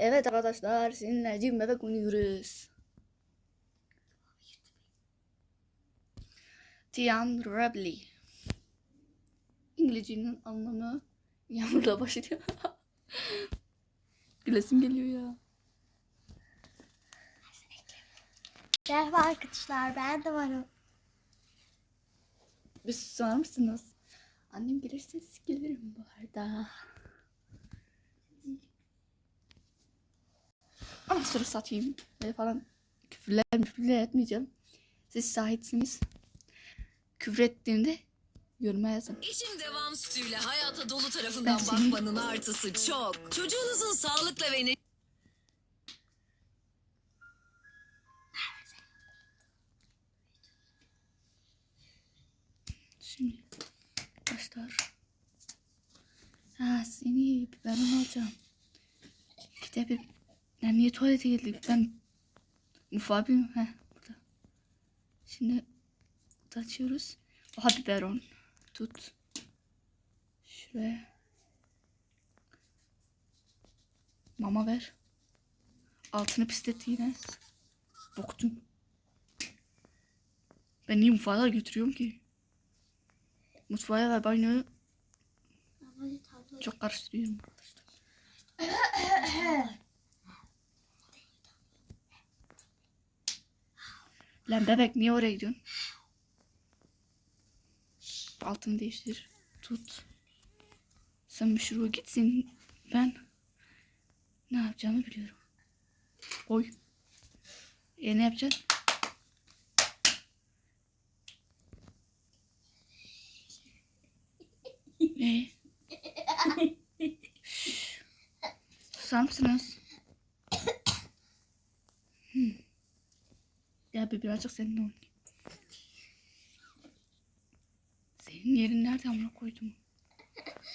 Evet arkadaşlar seninle Cim Bebek oynuyoruz. Tian Rabli. İngilizcenin anlamı yağmurla başlıyor. Gülesim geliyor ya. Merhaba arkadaşlar ben de varım. Bir susar mısınız? Annem gelirse gelirim bu arada. Ama sıra satayım ve falan küfürler müfürler etmeyeceğim. Siz sahipsiniz. Küfür ettiğimde yoruma yazın. İşin devam sütüyle hayata dolu tarafından bakmanın artısı çok. Çocuğunuzun sağlıkla ve ne Şimdi başlar. Ha seni biberon alacağım. Gide bir... Ben niye tuvalete geldik? Ben... Mufabim. Heh burada. Şimdi burada açıyoruz. Aha biberon. Tut. Şuraya. Mama ver. Altını pisletti yine. Boktum. Ben niye mutfağa götürüyorum ki? Mutfağa ve banyoyu çok karıştırıyorum Lan bebek niye oraya gidiyorsun? Altını değiştir. Tut. Sen şuraya gitsin. Ben ne yapacağımı biliyorum. Oy. E ne yapacaksın? Ne? Susar mısınız? Bir birazcık seninle oynayayım. Senin yerin nerede amına koydum?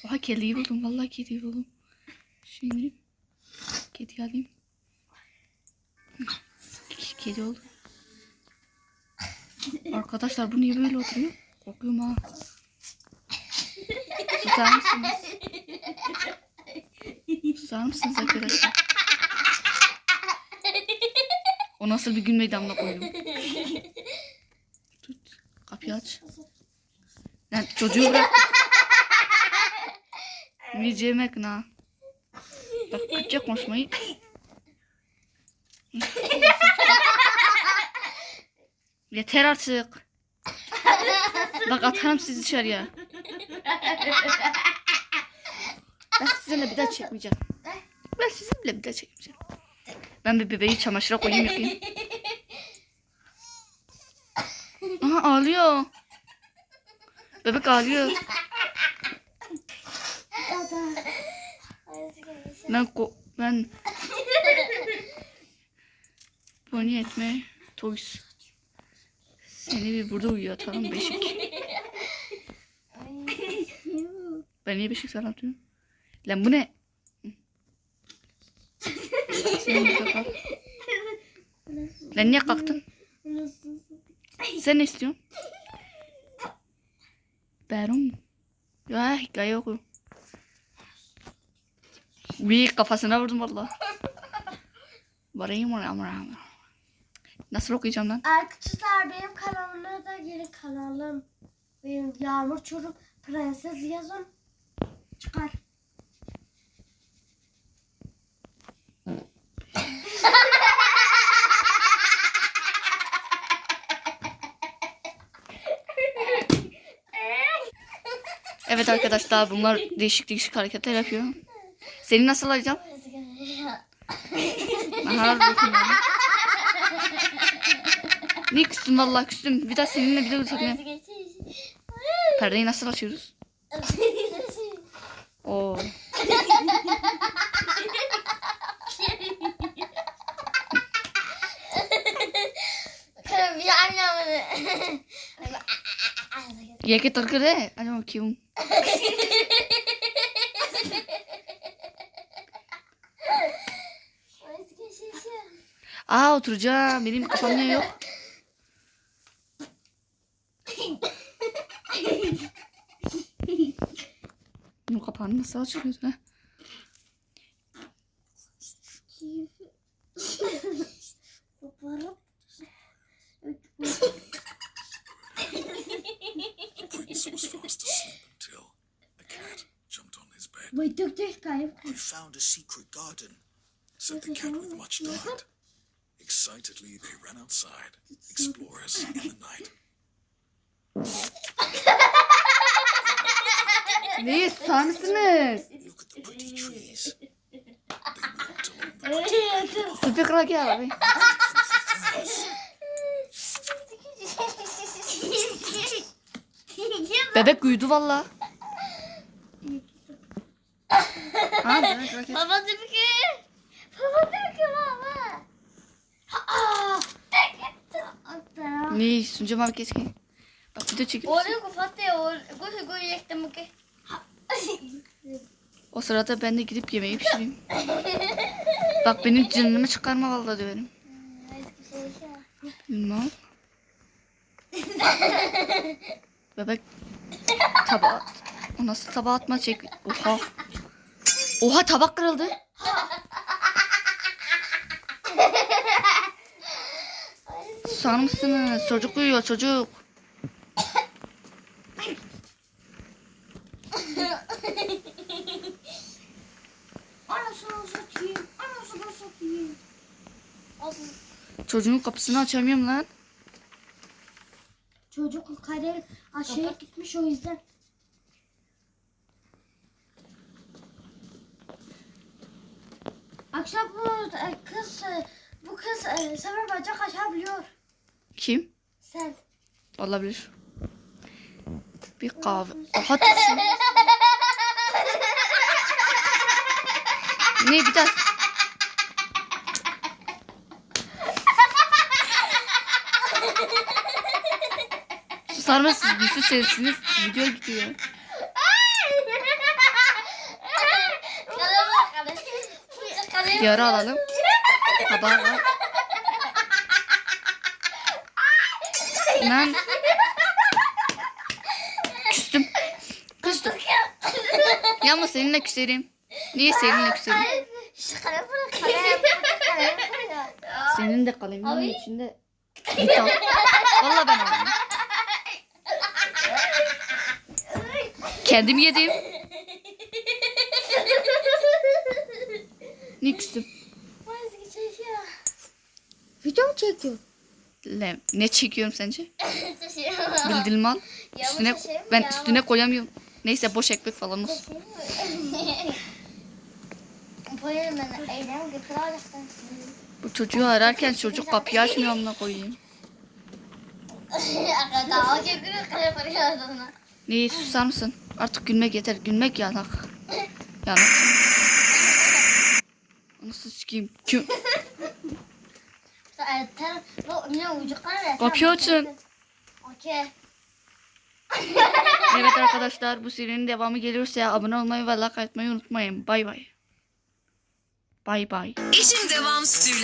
Aha kediyi buldum. Vallahi kediyi buldum. Şu indireyim. Kedi alayım. Kedi oldu. Arkadaşlar bu niye böyle oturuyor? Korkuyorum ha. Susar mısınız? Susar mısınız arkadaşlar? O nasıl bir gülmeydi amına koydum. Tut. Kapıyı aç. Lan çocuğu bırak. Yiyeceğim ekna. Bak Kürtçe konuşmayı. Yeter artık. Bak atarım sizi dışarıya. Ben sizinle bir daha çekmeyeceğim. Ben sizinle bir daha çekmeyeceğim. Ben bir bebeği çamaşıra koyayım yıkayayım. Aha ağlıyor. Bebek ağlıyor. Ben ko ben Pony etme toys. Seni bir burada uyuyatalım beşik. Ben niye beşik sana atıyorum? Lan bu ne? Lan niye kalktın? Sen ne istiyorsun? Beron mu? Ya hikaye oku. Bir kafasına vurdum valla. Varayım oraya ama. Nasıl okuyacağım lan? Arkadaşlar benim kanalıma da gelin kanalım. Benim Yağmur Çorum Prenses yazın. Çıkar. Evet arkadaşlar bunlar değişik değişik hareketler yapıyor. Seni nasıl alacağım? Aha. Niye küstüm vallahi küstüm. Bir daha seninle bir daha çekmeyeyim. Perdeyi nasıl açıyoruz? Oo. Ya que tal que de, ano kiung. Aa oturacağım. Benim kafam ne yok. Bunun kapağını nasıl açılıyordu ha? Koparıp. Dök kayıp. I found a secret garden, said the cat with much delight. Excitedly, they ran outside, explorers in the night. Ne susar mısınız? Look at the pretty trees. They walked along the Sıfır kral gel abi. Bebek uyudu valla. Kral gel. Baba dedi ki. Baba dedi ki baba. Aa, tek gitti. Ne sunca mavi keskin. Bak video çekip Oraya kufattı ya. Goy goy yektim ki. o sırada ben de gidip yemeği pişireyim. Bak benim canımı çıkarma valla diyorum. Bilmem. Bebek tabağa O nasıl tabağa atma çek. Oha. Oha tabak kırıldı. Susar mısınız? Çocuk uyuyor çocuk. Anasını satayım. Anasını satayım. Çocuğun kapısını açamıyorum lan. Çocuk kader aşağıya gitmiş o yüzden. Akşam bu e, kız e, bu kız e, sefer bacak açabiliyor. Kim? Sen. Olabilir. Bir kahve. Tuşu. ne daha. Susar mısınız? Bir sus sesiniz. Video gidiyor. Bir ara alalım. Tabağı var. Lan. Küstüm. Küstüm. Ya ama seninle küserim. Niye seninle küserim? Senin de kalemimin içinde. Git al. Valla ben aldım. Kendim yedim. Ne küstüm? Video mu çekiyor? Le, ne çekiyorum sence? Bildiğin mal. Üstüne, ben üstüne koyamıyorum. Neyse boş ekmek falan olsun. Bu çocuğu ararken çocuk kapıyı açmıyor amına koyayım. Daha o çekiyor kare parıyor adına. Ne susar mısın? Artık gülmek yeter. Gülmek yanak. Yanak. Sikeyim? Kim? Kapıyı açın. Okey. Evet arkadaşlar bu serinin devamı gelirse abone olmayı ve like atmayı unutmayın. Bay bay. Bay bay. İşin devam sütüyle